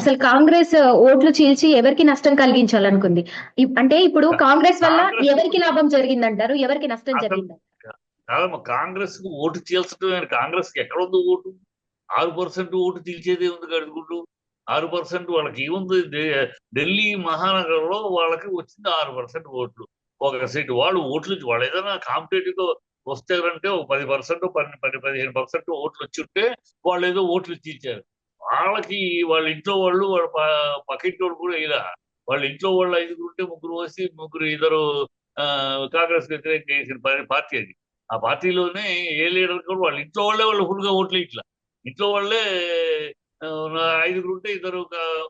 అసలు కాంగ్రెస్ ఓట్లు చీల్చి ఎవరికి నష్టం కలిగించాలనుకుంది? అంటే ఇప్పుడు కాంగ్రెస్ వల్ల ఎవరికి లాభం జరిగిందంటారు? ఎవరికి నష్టం జరిగింది కాదమ్మా కాంగ్రెస్కు ఓటు చీల్చడం కాంగ్రెస్కి ఎక్కడ ఉంది ఓటు. ఆరు పర్సెంట్ ఓటు చీల్చేదే ఉంది కడుగుంటూ ఆరు పర్సెంట్ వాళ్ళకి ఏముంది? ఢిల్లీ మహానగరంలో వాళ్ళకి వచ్చింది ఆరు పర్సెంట్ ఓట్లు. ఒక సీట్ వాళ్ళు ఓట్లు వాళ్ళు ఏదైనా కాంపిటేటివ్గా వస్తారంటే ఒక పది పర్సెంట్ పది పది పదిహేను పర్సెంట్ ఓట్లు వచ్చి ఉంటే వాళ్ళు ఏదో ఓట్లు చీల్చారు. వాళ్ళకి వాళ్ళ ఇంట్లో వాళ్ళు వాళ్ళ పక్కింటి వాళ్ళు కూడా ఇలా. వాళ్ళ ఇంట్లో వాళ్ళు ఐదుగురు ఉంటే ముగ్గురు వచ్చి ముగ్గురు ఇద్దరు ఆ, కాంగ్రెస్ వ్యతిరేకంగా చేసిన పార్టీ అది. ఆ పార్టీలోనే ఏ లీడర్ కూడా వాళ్ళ ఇంట్లో వాళ్ళే వాళ్ళు ఫుల్గా ఓట్లు ఇట్లా. ఇంట్లో వాళ్ళే ఐదుగురు ఉంటే ఇద్దరు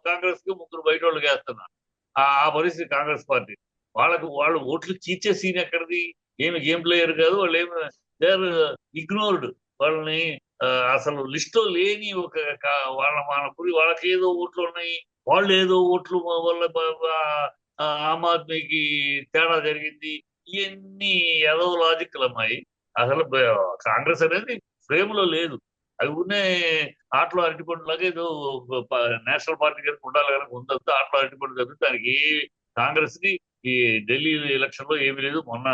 కాంగ్రెస్కి ముగ్గురు బయట వాళ్ళకి వేస్తున్నారు. ఆ ఆ పరిస్థితి కాంగ్రెస్ పార్టీ. వాళ్ళకు వాళ్ళు ఓట్లు చీచే సీన్ ఎక్కడిది? ఏమి గేమ్ ప్లేయర్ కాదు వాళ్ళు ఏమి దే ఆర్ ఇగ్నోర్డ్ వాళ్ళని అసలు లిస్ట్లో లేని ఒక వాళ్ళ మన పురి వాళ్ళకి ఏదో ఓట్లు ఉన్నాయి. వాళ్ళు ఏదో ఓట్లు వల్ల ఆమ్ ఆద్మీకి తేడా జరిగింది. ఇవన్నీ ఏదో లాజిక్లు అమ్మాయి. అసలు కాంగ్రెస్ అనేది ఫ్రేమ్లో లేదు. అవి ఉన్నాయి ఆటలో అరటిపండు లాగా ఏదో నేషనల్ పార్టీ కనుక ఉండాలి కనుక ఉందంతా ఆటలో అరటిపండు జరుగుతుంది దానికి ఏ కాంగ్రెస్కి ఈ ఢిల్లీ ఎలక్షన్లో ఏమీ లేదు. మొన్న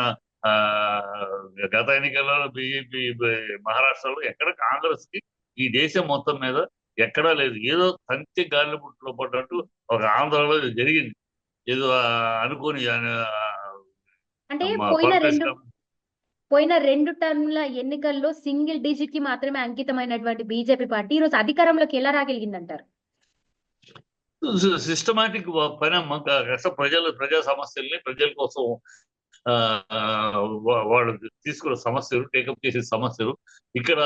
గత ఎన్నికల్లో బీజేపీ మహారాష్ట్రలో ఎక్కడ కాంగ్రెస్కి ఈ దేశం మొత్తం మీద ఎక్కడా లేదు. ఏదో తంతి గాలి పుట్టులో పడ్డట్టు ఒక ఆంధ్రలో జరిగింది. ఏదో అనుకోని అంటే పోయిన రెండు పోయిన రెండు టర్మ్ల ఎన్నికల్లో సింగిల్ డిజిట్కి మాత్రమే అంకితమైనటువంటి బీజేపీ పార్టీ ఈ రోజు అధికారంలోకి ఎలా రాగలిగిందంటారు? సిస్టమాటిక్ పని ప్రజలు ప్రజా సమస్యల్ని ప్రజల కోసం వాళ్ళు తీసుకున్న సమస్యలు టేకప్ చేసే సమస్యలు. ఇక్కడ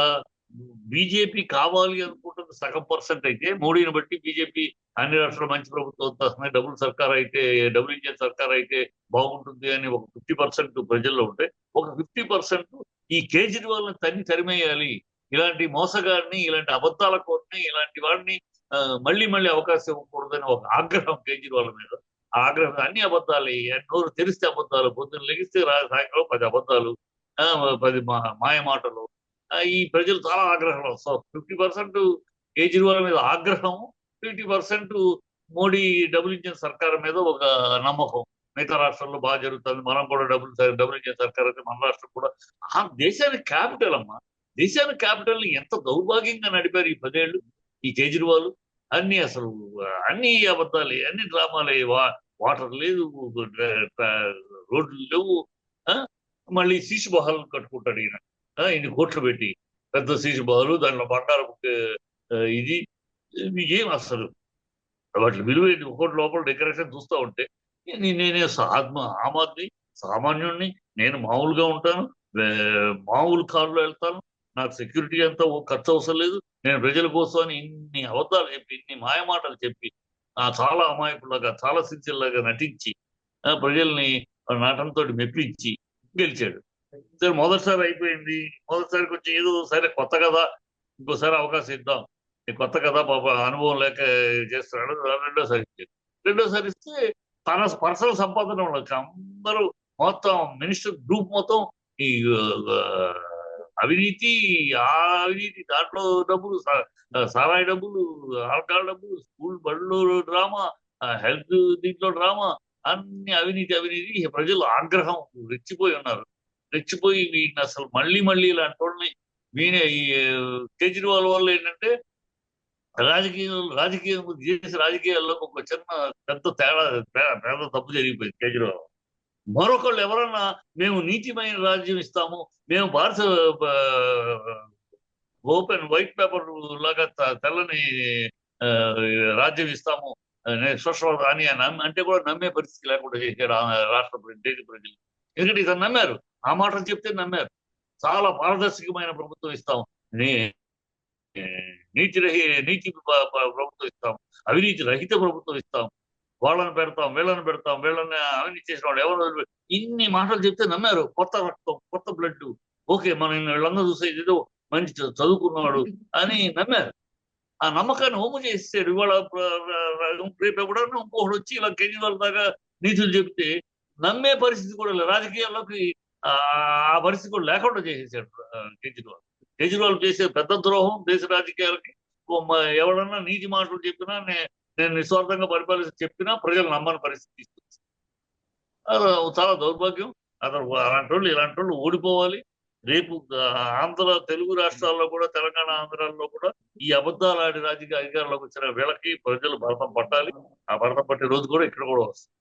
బీజేపీ కావాలి అనుకుంటున్న సగం పర్సెంట్ అయితే మోడీని బట్టి బీజేపీ అన్ని రాష్ట్రాలు మంచి ప్రభుత్వం వస్తుంది డబుల్ సర్కార్ అయితే డబుల్ ఇంజన్ సర్కార్ అయితే బాగుంటుంది అని ఒక ఫిఫ్టీ పర్సెంట్ ప్రజల్లో ఉంటే ఒక ఫిఫ్టీ పర్సెంట్ ఈ కేజ్రీవాల్ని తన్ని తరిమేయాలి. ఇలాంటి మోసగాడిని ఇలాంటి అబద్ధాల కోరిని ఇలాంటి వాడిని మళ్ళీ మళ్ళీ అవకాశం ఇవ్వకూడదని ఒక ఆగ్రహం కేజ్రీవాల్ మీద. ఆగ్రహం అన్ని అబద్ధాలు. నోరు తెరిస్తే అబద్ధాలు పొద్దున్న లెగిస్తే రా- సాయంత్రం పది అబద్ధాలు ఆ, పది మా- మాయ మాటలు. ఈ ప్రజలు చాలా ఆగ్రహం సో ఫిఫ్టీ పర్సెంట్ కేజ్రీవాల్ మీద ఆగ్రహం fifty percent Modi double engine సర్కార్ మీద ఒక నమ్మకం. మిగతా రాష్ట్రాల్లో బాగా జరుగుతుంది. మనం కూడా డబుల్ డబుల్ ఇంజిన్ సర్కార్ అయితే మన రాష్ట్రం కూడా. ఆ దేశానికి క్యాపిటల్ అమ్మా. దేశానికి క్యాపిటల్ని ఎంత దౌర్భాగ్యంగా నడిపారు ఈ పదేళ్ళు ఈ కేజ్రీవాల్. అన్ని అసలు అన్ని అబద్ధాలే అన్ని డ్రామాలే వా వాటర్ లేదు రోడ్లు లేవు ఆ? మళ్ళీ శీష్ బహాల్ కట్టుకుంటాడు ఈయన. ఆ, ఇన్ని కోట్లు పెట్టి పెద్ద శీష్ బహాలు దాంట్లో బండారు ఇది ఏం అసలు వాటి విలువ ఒకటి లోపల డెకరేషన్ చూస్తూ ఉంటే నేనే ఆత్మ ఆమ్ ఆద్మీ సామాన్యుడిని నేను మామూలుగా ఉంటాను మామూలు కారులో వెళ్తాను నాకు సెక్యూరిటీ అంతా ఖర్చు అవసరం లేదు నేను ప్రజల కోసం అని ఇన్ని అబద్ధాలు చెప్పి ఇన్ని మాయమాటలు చెప్పి చాలా అమాయకులాగా చాలా సిన్సియర్లాగా నటించి ఆ, ప్రజల్ని నాటంతో మెప్పించి గెలిచాడు. సరే మొదటిసారి అయిపోయింది. మొదటిసారి కొంచెం ఏదో సరే కొత్త కదా ఇంకోసారి అవకాశం ఇద్దాం. కొత్త కదా పాప అనుభవం లేక చేస్తున్నాడు. రెండోసారి ఇచ్చాడు. రెండోసారి ఇస్తే తన పర్సనల్ సంపాదన అందరూ మొత్తం మినిస్టర్ గ్రూప్ మొత్తం ఈ అవినీతి ఆ అవినీతి దాంట్లో డబ్బులు సారాయి డబ్బులు ఆల్కహాల్ డబ్బులు స్కూల్ బడిలో డ్రామా హెల్త్ దీంట్లో డ్రామా అన్ని అవినీతి అవినీతి. ప్రజలు ఆగ్రహం రెచ్చిపోయి ఉన్నారు. రెచ్చిపోయి వీటిని అసలు మళ్ళీ మళ్ళీ ఇలాంటి వాళ్ళని వీణ కేజ్రీవాల్ వల్ల ఏంటంటే రాజకీయం రాజకీయం చేసే రాజకీయాల్లో ఒక చిన్న పెద్ద తేడా తే- పెద్ద తప్పు జరిగిపోయింది కేజ్రీవాల్ మరొకళ్ళు ఎవరన్నా మేము నీతిమైన రాజ్యం ఇస్తాము మేము భారత ఓపెన్ వైట్ పేపర్ లాగా తెల్లని రాజ్యం ఇస్తాము స్వచ్ఛ అని నమ్మి- అంటే కూడా నమ్మే పరిస్థితి లేకుండా చేశారు రాష్ట్ర ప్రజలు, దేశ ప్రజలు. ఎందుకంటే ఇతను నమ్మారు. ఆ మాటలు చెప్తే నమ్మారు. చాలా పారదర్శకమైన ప్రభుత్వం ఇస్తాం. నీ- నీతి రహి నీతి ప్రభుత్వం ఇస్తాం. అవినీతి రహిత ప్రభుత్వం ఇస్తాం. వాళ్ళని పెడతాం వీళ్ళని పెడతాం వీళ్ళని అవినీతి చేసిన వాళ్ళు ఎవరు ఇన్ని మాటలు చెప్తే నమ్మారు. కొత్త రక్తం కొత్త బ్లడ్ ఓకే మనం వీళ్ళందరూ చూసే ఏదో మంచి చ- చదువుకున్నాడు అని నమ్మారు. ఆ నమ్మకాన్ని హోము చేస్తాడు ఇవాళ రేపు ఎప్పుడన్నా ఇంకొకటి వచ్చి ఇలా కేజ్రీవాల్ దాకా నీతులు చెప్తే నమ్మే పరిస్థితి కూడా లేదు. రాజకీయాల్లోకి ఆ పరిస్థితి కూడా లేకుండా చేసేసాడు కేజ్రీవాల్. కేజ్రీవాల్ చేసే పెద్ద ద్రోహం దేశ రాజకీయాలకి. ఎవడన్నా నీతి మాటలు చెప్పినా నే- నేను నిస్వార్థంగా పరిపాలించి చెప్పినా ప్రజలు నమ్మని పరిస్థితి తీసుకొచ్చింది. చాలా దౌర్భాగ్యం. అతను అలాంటి వాళ్ళు ఇలాంటి వాళ్ళు ఓడిపోవాలి. రేపు ఆంధ్ర తెలుగు రాష్ట్రాల్లో కూడా తెలంగాణ ఆంధ్రాల్లో కూడా ఈ అబద్ధాలు ఆడి రాజకీయ అధికారంలోకి వచ్చిన వీళ్ళకి ప్రజలు భరతం పట్టాలి. ఆ భరతం పట్టే రోజు కూడా ఇక్కడ కూడా వస్తుంది.